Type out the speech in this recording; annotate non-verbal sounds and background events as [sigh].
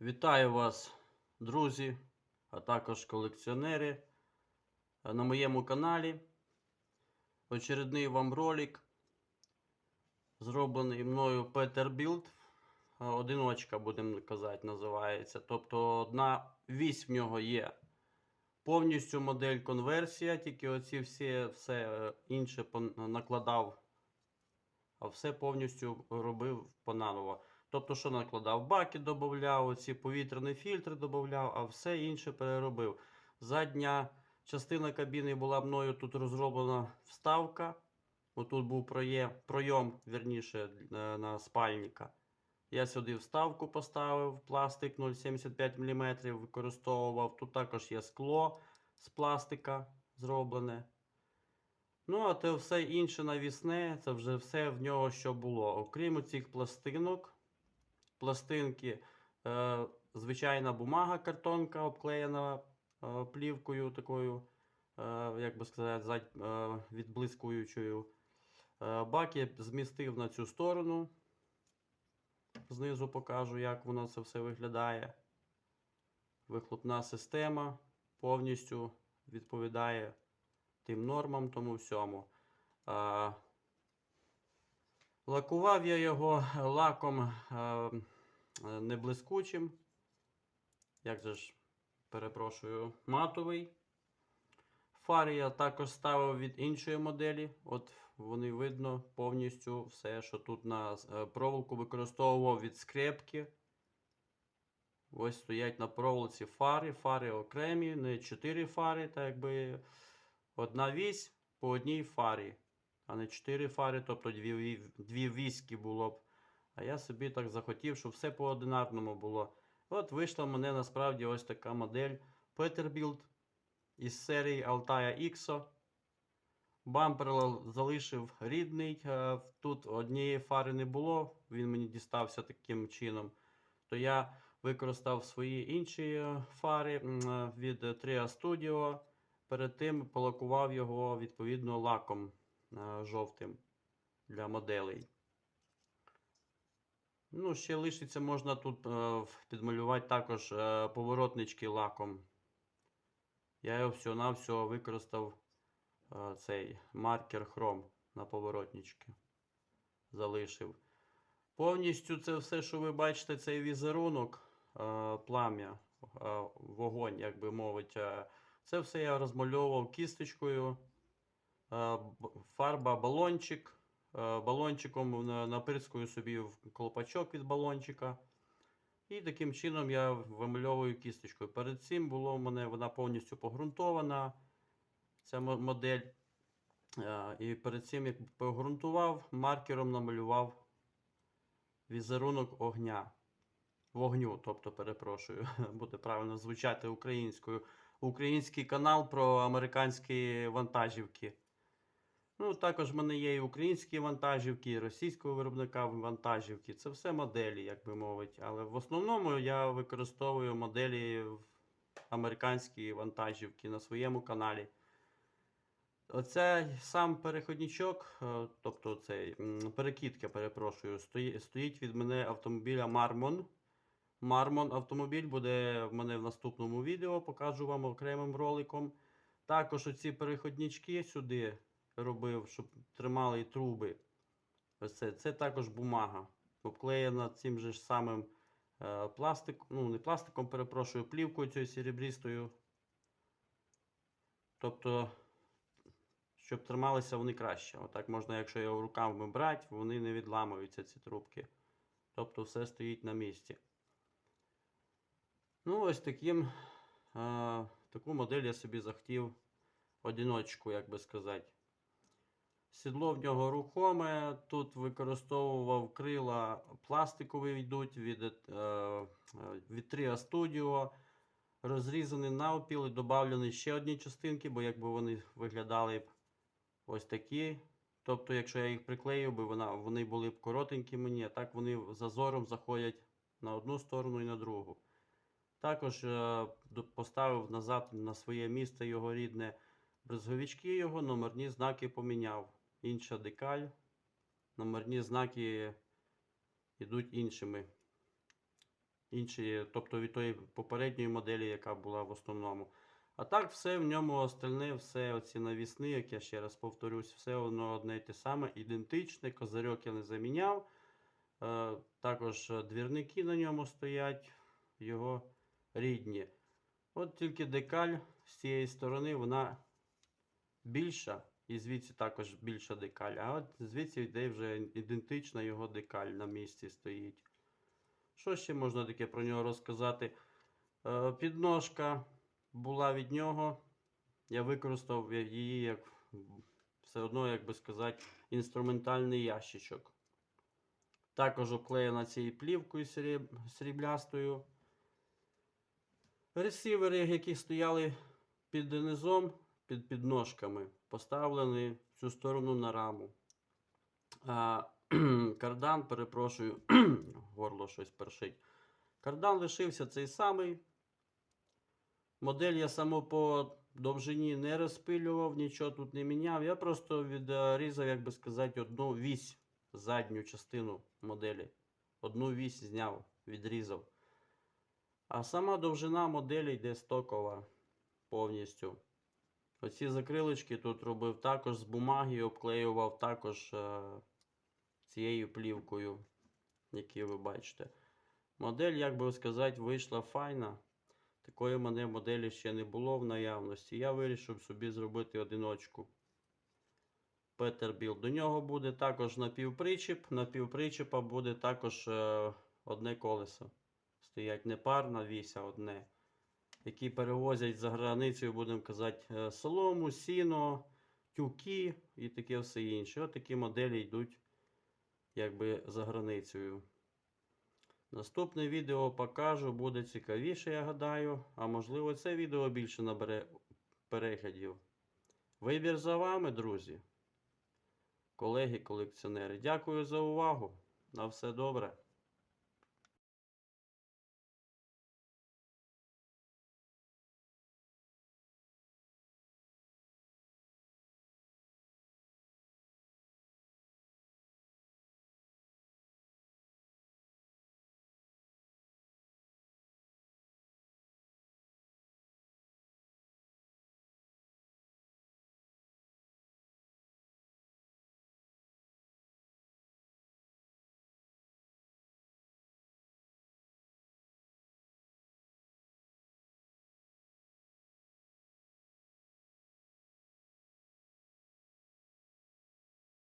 Вітаю вас, друзі, а також колекціонери е, на моєму каналі. Очередний вам ролик, зроблений мною Peterbilt. Е, Одиночка, будемо казати, називається. Тобто одна вісь в нього є. Повністю модель конверсія, тільки оці всі, все е, інше накладав, а все повністю робив понаново. Тобто, що накладав? Баки додавав, оці повітряні фільтри додавав, а все інше переробив. Задня частина кабіни була мною тут розроблена вставка. Отут був пройом, вірніше, е, на спальника. Я сюди вставку поставив, пластик 0,75 мм використовував. Тут також є скло з пластика зроблене. Ну, а те все інше навісне, це вже все в нього що було. Окрім цих пластинок, пластинки, е, звичайна бумага, картонка обклеєна е, плівкою такою, е, як би сказати, е, відблискуючою. Е, баки змістив на цю сторону. Знизу покажу, як воно це все виглядає. Вихлопна система повністю відповідає тим нормам, тому всьому. Лакував я його лаком е, е. Як же ж, перепрошую, матовий. Фари я також ставив від іншої моделі. От вони видно повністю все, що тут на е, проволоку використовував від скрепки. Ось стоять на проволоці фари. Фари окремі, не 4 фари, так якби одна вісь по одній фарі а не 4 фари, тобто дві, ві- дві віськи було б. А я собі так захотів, щоб все по одинарному було. От вийшла мене насправді ось така модель Peterbilt із серії Altair XO. Бампер залишив рідний. е, Тут однієї фари не було, він мені дістався таким чином. То я використав свої інші е, фари е, від Tria Studio. Перед тим полакував його відповідно лаком жовтим для моделей. Ну, ще лишиться, можна тут е, підмалювати також е, поворотнички лаком. Я його всього-навсього використав е, цей маркер хром на поворотнички. Залишив. Повністю це все, що ви бачите, цей візерунок, е, плам'я, е, вогонь, як би мовити. е, Це все я розмальовував кісточкою. Е, фарба балончик. Е, Балончиком на- напирскую собі в колпачок від балончика. І таким чином я вимальовую кісточкою. Перед цим було в мене вона повністю погрунтована. Ця модель. Е, І перед цим, як погрунтував, маркером намалював візерунок огня. Вогню, тобто, перепрошую, [laughs] буде правильно звучати українською. Український канал про американські вантажівки. Ну, також в мене є і українські вантажівки, і російського виробника вантажівки. Це все моделі, як би мовити. Але в основному я використовую моделі американські вантажівки на своєму каналі. Оце сам переходничок, е, тобто цей перекидка, перепрошую, стоїть від мене автомобіля Marmon. Marmon автомобіль буде в мене в наступному відео, покажу вам окремим роликом. Також оці переходнички сюди робив, щоб тримали труби. Ось це, це також бумага. Обклеєна цим же ж самим е, пластиком, ну не пластиком, перепрошую, плівкою цією серебрістою. Тобто, щоб трималися вони краще. Отак можна, якщо його руками брати, вони не відламуються, ці трубки. Тобто все стоїть на місці. Ну, ось таким, е, таку модель я собі захотів одиночку, як би сказати. Сідло в нього рухоме. Тут використовував крила пластикові йдуть від, е, е, від Tria Studio. Розрізані навпіл і додавлені ще одні частинки, бо якби вони виглядали б ось такі. Тобто, якщо я їх приклеїв, би вона, вони були б коротенькі мені, а так вони зазором заходять на одну сторону і на другу. Також е, поставив назад на своє місце його рідне брезговички його, номерні знаки поміняв. Інша декаль. Номерні знаки йдуть іншими інші, тобто від тої попередньої моделі, яка була в основному. А так, все в ньому остальне, все оці навісні, як я ще раз повторюсь, все воно одне й те саме, ідентичне. Козирьок я не заміняв. Е, також двірники на ньому стоять, його рідні. От тільки декаль з цієї сторони вона більша, і звідси також більша декаль. А от звідси йде вже ідентична його декаль на місці стоїть. Що ще можна таке про нього розказати? Е, підножка була від нього. Я використав її як все одно, як би сказати, інструментальний ящичок. Також обклеєна цією плівкою сріб- сріблястою. Ресівери, які стояли під низом, під підножками, поставлені в цю сторону на раму. А, [clears throat] кардан, перепрошую, [clears throat] горло щось першить. Кардан лишився цей самий. Модель я саму по довжині не розпилював, нічого тут не міняв. Я просто відрізав, як би сказати, одну вісь, задню частину моделі. Одну вісь зняв, відрізав. А сама довжина моделі йде стокова повністю. Оці закрилочки тут робив також з бумаги, обклеював також е, цією плівкою, які ви бачите. Модель, як би сказати, вийшла файна. Такої в мене моделі ще не було в наявності. Я вирішив собі зробити одиночку. Петербіл. До нього буде також напівпричіп. На півпричіпа буде також е, одне колесо. Стоять не парна вісь, а одне. Які перевозять за границею, будемо казати, е, солому, сіно, тюки і таке все інше. От такі моделі йдуть якби за границею. Наступне відео покажу, буде цікавіше, я гадаю. А можливо, це відео більше набере переглядів. Вибір за вами, друзі. Колеги-колекціонери. Дякую за увагу. На все добре.